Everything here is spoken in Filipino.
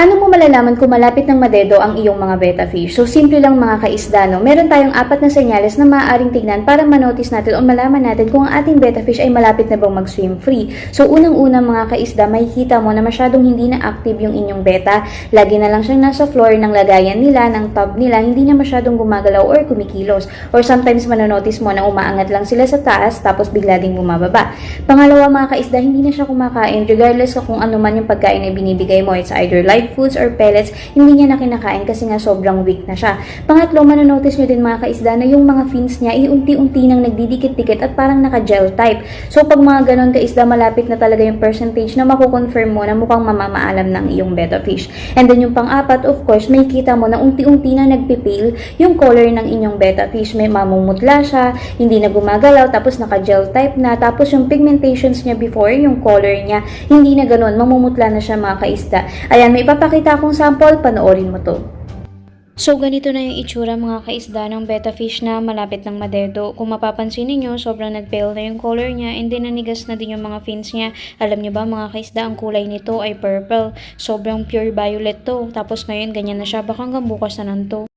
Paano mo malalaman kung malapit ng madedo ang iyong mga betta fish? So, simple lang mga kaisda, no? Meron tayong apat na senyales na maaaring tignan para manotice natin o malaman natin kung ang ating betta fish ay malapit na bang mag-swim free. So, unang-una mga kaisda, makikita mo na masyadong hindi na active yung inyong betta. Lagi na lang siyang nasa floor ng lagayan nila, ng tub nila, hindi na masyadong gumagalaw or kumikilos. Or sometimes manonotice mo na umaangat lang sila sa taas tapos bigla ding bumababa. Pangalawa mga kaisda, hindi na siya kumakain regardless sa kung ano man yung pagkain na binibigay mo. It's either live foods or pellets, hindi niya na kinakain kasi nga sobrang weak na siya. Pangatlo, manonotice nyo din mga kaisda na yung mga fins niya ay unti-unti nang nagdidikit-dikit at parang naka-gel type. So pag mga ganon kaisda, malapit na talaga yung percentage na makukonfirm mo na mukhang mamamaalam ng iyong betta fish. And then yung pang-apat, of course, may kita mo na unti-unti na nagpipil yung color ng inyong betta fish. May mamumutla siya, hindi na gumagalaw, tapos naka-gel type na, tapos yung pigmentations niya before, yung color niya, hindi na ganun, mamumutla na siya mga kaisda. Ayan, may ipapakita akong sample, panoorin mo to. So, ganito na yung itsura mga kaisda ng betta fish na malapit ng madedo. Kung mapapansin niyo sobrang nag-pale na yung color niya and then nanigas na din yung mga fins niya. Alam niyo ba mga kaisda, ang kulay nito ay purple. Sobrang pure violet to. Tapos ngayon, ganyan na siya. Baka hanggang bukas na nanto.